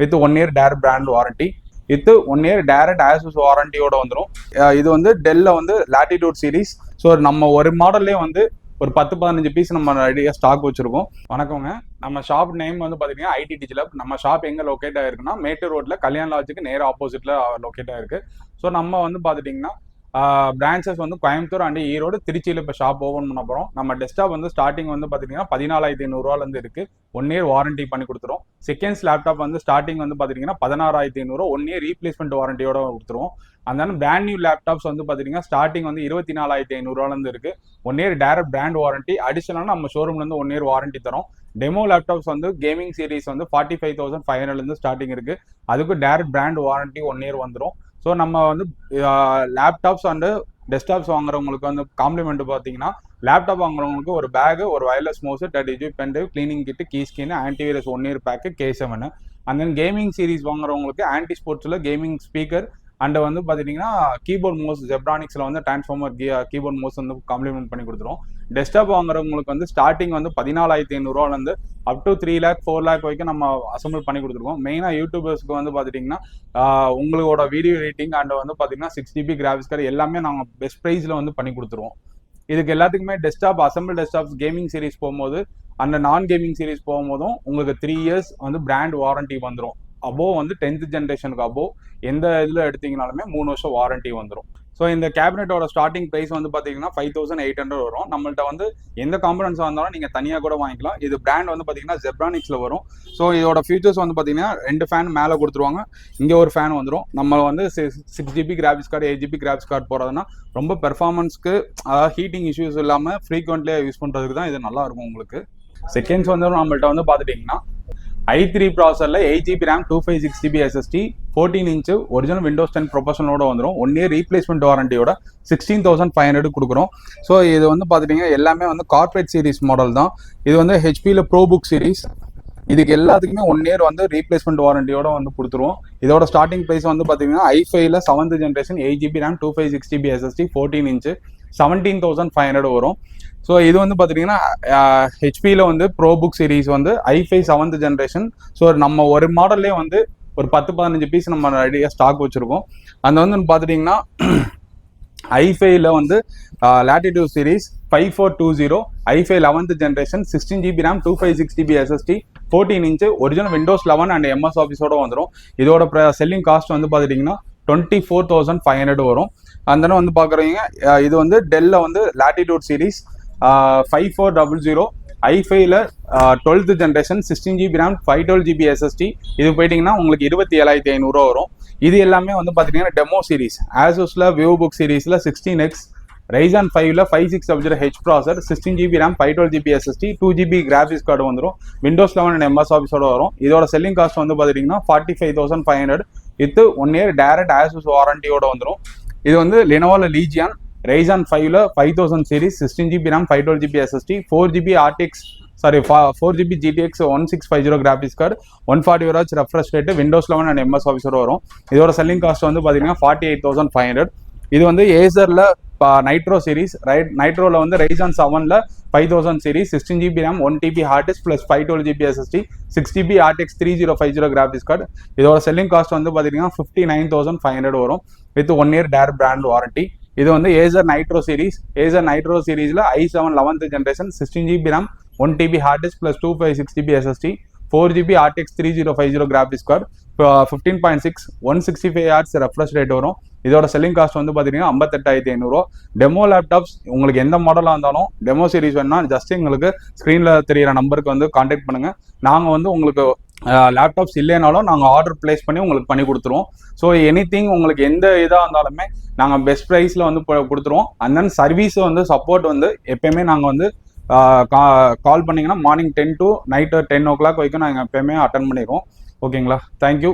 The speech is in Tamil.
With one year direct brand warranty with one year direct Asus வாரண்டியோட வந்துடும் இது வந்து டெல்ல வந்து லாட்டிடியூட் சீரிஸ் ஸோ நம்ம ஒரு மாடல்லே வந்து ஒரு பத்து பதினஞ்சு பீஸ் நம்ம ரெடியாக ஸ்டாக் வச்சிருக்கோம். வணக்கங்க. நம்ம ஷாப் நேம் வந்து பார்த்தீங்கன்னா ஐடி டிஜிலப் நம்ம ஷாப் எங்கே லொக்கேட் ஆயிருக்குன்னா மேட்டூர் ரோட்டில் கல்யாண லாட்ஜுக்கு நேராக ஆப்போசிட்டில் லொக்கேட் ஆயிருக்கு. ஸோ நம்ம வந்து பார்த்துட்டிங்கன்னா பிரான்ச்சஸ் வந்து கோயம்புத்தூர் அண்ட் ஈரோடு திருச்சியில் இப்போ ஷாப் ஓப்பன் பண்ண போகிறோம் நம்ம டெஸ்க்டாப் வந்து ஸ்டார்டிங் வந்து பார்த்தீங்கன்னா பதினாலாயிரத்தி ஐநூறுரூவாலேருந்து இருக்குது ஒன் இயர் வாரண்டி பண்ணி கொடுத்துரும். செகண்ட்ஸ் லேப்டாப் வந்து ஸ்டார்டிங் வந்து பார்த்தீங்கன்னா பதினாறாயிரத்தி ஐநூறு ஒன் இயர் ரீப்ளேஸ்மெண்ட் வாரண்டியோட கொடுத்துருவோம். அதனால பிராண்ட் நியூ லேப்டாப்ஸ் வந்து பார்த்தீங்கன்னா ஸ்டார்டிங் வந்து இருபத்தி நாலாயிரத்தி ஐநூறுரூவாலேருந்து இருக்குது one year direct brand warranty அடிஷனலாக நம்ம ஷோரூம்லேருந்து ஒன் இயர் வாரண்டி தரோம். டெமோ லேப்டாப்ஸ் வந்து கேமிங் சீரிஸ் வந்து ஃபார்ட்டி ஃபைவ் தௌசண்ட் ஃபைவ் ஹண்ட்ரட்லேருந்து ஸ்டார்டிங் இருக்குது அதுக்கு direct brand warranty one year வந்துடும் ஸோ நம்ம வந்து லேப்டாப்ஸ் அண்டு டெஸ்க்டாப்ஸ் வாங்குறவங்களுக்கு வந்து காம்ப்ளிமெண்ட் பார்த்தீங்கன்னா லேப்டாப் வாங்குறவங்களுக்கு ஒரு பேகு ஒரு wireless mouse thirty GB pen drive cleaning kit key skin antivirus one year pack K seven and then gaming series வாங்குறவங்களுக்கு ஆன்டி ஸ்போர்ட்ஸில் கேமிங் ஸ்பீக்கர் அண்ட் வந்து பார்த்தீங்கன்னா கீபோர்ட் மோஸ் ஜெப்ரானிக்ஸில் வந்து டிரான்ஸ்ஃபார்மர் கீபோர்ட் மோஸ் வந்து காம்ப்ளிமெண்ட் பண்ணி கொடுத்துரும். டெஸ்க்டாப் வாங்குறவங்களுக்கு வந்து ஸ்டார்டிங் வந்து பதினாலாயிரத்தி ஐநூறுரூவாலேருந்து up to three lakh four lakh வரைக்கும் நம்ம அசம்பிள் பண்ணி கொடுத்துருக்கோம். மெயினாக யூடியூபர்ஸ்க்கு வந்து பார்த்துட்டிங்கன்னா உங்களோட வீடியோ எடிட்டிங் அண்ட் வந்து பார்த்தீங்கன்னா சிக்ஸ் ஜிபி கிராஃபிக்ஸ் கார்டு எல்லாமே நாங்கள் பெஸ்ட் ப்ரைஸில் வந்து பண்ணி கொடுத்துருவோம். இதுக்கு எல்லாத்துக்குமே desktop assemble desktops gaming series போகும்போது அந்த நான் கேமிங் சீரிஸ் போகும்போதும் உங்களுக்கு த்ரீ இயர்ஸ் வந்து பிராண்ட் வாரண்டி வந்துடும் அபோவ் வந்து டென்த் ஜென்ரேஷனுக்கு அபோவ் எந்த இதில் எடுத்தீங்கனாலுமே மூணு வருஷம் வாரண்டி வந்துடும் ஸோ இந்த கேபினெட்டோட ஸ்டார்டிங் ப்ரைஸ் வந்து பார்த்தீங்கன்னா ஃபைவ் தௌசண்ட் எயிட் ஹண்ட்ரட் வரும். நம்மள்ட்ட வந்து எந்த காம்பனன்ஸாக இருந்தாலும் நீங்கள் தனியாக கூட வாங்கிக்கலாம். இது பிராண்ட் வந்து பார்த்தீங்கன்னா ஜெப்ரானிக்ஸில் வரும். ஸோ இதோட ஃபியூச்சர்ஸ் வந்து பார்த்தீங்கன்னா ரெண்டு ஃபேன் மேலே கொடுத்துருவாங்க. இங்கே ஒரு ஃபேன் வந்துடும் நம்ம வந்து six GB graphics card eight GB graphics card போகிறதுனா ரொம்ப பெர்ஃபார்மன்ஸ்க்கு அதாவது ஹீட்டிங் இஷ்யூஸ் இல்லாமல் ஃப்ரீக்வெண்ட்லியாக யூஸ் பண்ணுறதுக்கு தான் இது நல்லாயிருக்கும் உங்களுக்கு. செகண்ட்ஸ் வந்து நம்மள்ட்ட வந்து பார்த்துட்டிங்கன்னா I three ப்ராசரில் eight GB RAM two five six GB SSD fourteen inch original Windows ten ப்ரொபஷனோட வந்துடும் ஒன் இயர் ரீப்ளேஸ்மெண்ட் வாரண்டியோட சிக்ஸ்டீன் தௌசண்ட் ஃபைவ் ஹண்ட்ரட் கொடுக்குறோம். ஸோ இது வந்து பார்த்துட்டிங்கன்னா எல்லாமே வந்து கார்பரேட் சீரிஸ் மாடல் தான். இது வந்து ஹெச்பியில் ப்ரோ புக் சீரிஸ் இதுக்கு எல்லாத்துக்குமே ஒன் இயர் வந்து ரீப்ளேஸ்மெண்ட் வாரண்டியோட வந்து கொடுத்துருவோம். இதோட ஸ்டார்டிங் ப்ரைஸ் வந்து பார்த்தீங்கன்னா ஐஃபைல seventh generation eight GB RAM two five six GB SSD fourteen inch seventeen thousand five hundred வரும். ஸோ இது வந்து பார்த்தீங்கன்னா ஹெச்பியில் வந்து ப்ரோ புக் சீரிஸ் வந்து ஐஃபை செவன்த் ஜென்ரேஷன் ஸோ நம்ம ஒரு மாடல்லே வந்து ஒரு பத்து பதினஞ்சு பீஸ் நம்ம ரெடியாக ஸ்டாக் வச்சுருக்கோம். அந்த வந்து பார்த்துட்டிங்கன்னா ஐஃபைல வந்து latitude series five four two zero I five eleventh generation sixteen GB RAM two five six GB SSD fourteen inch original Windows eleven and MS ஆஃபீஸோட வந்துடும் இதோட செல்லிங் காஸ்ட் வந்து பார்த்துட்டிங்கன்னா twenty four thousand five hundred வரும். அந்த வந்து பார்க்குறீங்க இது வந்து டெல்ல வந்து latitude series five four double zero ஐஃபைல twelfth generation sixteen GB RAM five twelve GB SSD இது போயிட்டீங்கன்னா உங்களுக்கு இருபத்தி ஏழாயிரத்தி ஐநூறுரூவா வரும். இது எல்லாமே வந்து பார்த்தீங்கன்னா டெமோ சீரிஸ் ஆசோஸில் வியூ புக் சீரிஸில் சிக்ஸ்டீன் எக்ஸ் ரைசான் ஃபைவ்ல five six double H processor sixteen GB RAM five twelve GB SSD two GB graphics card வந்துடும் விண்டோஸ் லெவன் அண்ட் எம்எஸ் ஆஃபீஸோட வரும். இதோட செல்லிங் காஸ்ட் வந்து பார்த்தீங்கன்னா forty five thousand five hundred with one year direct Asus வாரண்டியோட வந்துடும் இது வந்து லினோவால லீஜியான் ரைசான் ஃபைவ்ல five thousand series sixteen GB RAM five twelve GB SSD four GB RTX sorry four GB GTX one six five zero graphics card one forty வராச் refresh rate Windows eleven and MS ஆஃபீஸோட வரும். இதோட செல்லிங் காஸ்ட் வந்து பார்த்தீங்கன்னா forty eight thousand five hundred இது வந்து ஏசரில் இப்போ நைட்ரோ சீரிஸ் ரைட் நைட்ரோவில் வந்து ரைசான் செவனில் five thousand series sixteen GB RAM one TB hard disk plus five twelve GB SSD six GB RTX three zero five zero graphics card இதோட செல்லிங் காஸ்ட் வந்து பார்த்தீங்கன்னா fifty nine thousand five hundred வரும் with one year direct brand warranty இது வந்து Acer Nitro series Acer Nitro சீரிஸில் I seven eleventh generation sixteen GB RAM one TB hard disk plus two five six GB SSD four GB RTX three zero five zero graphics card fifteen point six one sixty five hertz refresh rate வரும். இதோட செல்லிங் காஸ்ட் வந்து பார்த்தீங்கன்னா ஐம்பத்தெட்டாயிரத்தி ஐநூறுரூவா டெமோ லேப்டாப்ஸ் உங்களுக்கு எந்த மாடலாக இருந்தாலும் டெமோ சீரிஸ் வேணும்னா ஜஸ்ட் எங்களுக்கு ஸ்க்ரீனில் தெரியிற நம்பருக்கு வந்து காண்டாக்ட் பண்ணுங்கள் நாங்கள் வந்து உங்களுக்கு லேப்டாப்ஸ் இல்லைனாலும் நாங்கள் ஆர்டர் பிளேஸ் பண்ணி உங்களுக்கு பண்ணி கொடுத்துருவோம். ஸோ எனி திங் உங்களுக்கு எந்த இதாக இருந்தாலுமே நாங்கள் பெஸ்ட் ப்ரைஸில் வந்து கொடுத்துருவோம். அண்ட் தென் சர்வீஸ் வந்து சப்போர்ட் வந்து எப்பயுமே நாங்கள் வந்து கால் பண்ணிங்கன்னா morning ten to night ten o'clock வரைக்கும் நாங்கள் எப்பயுமே அட்டன் பண்ணிடுவோம் ஓகேங்களா தேங்க்யூ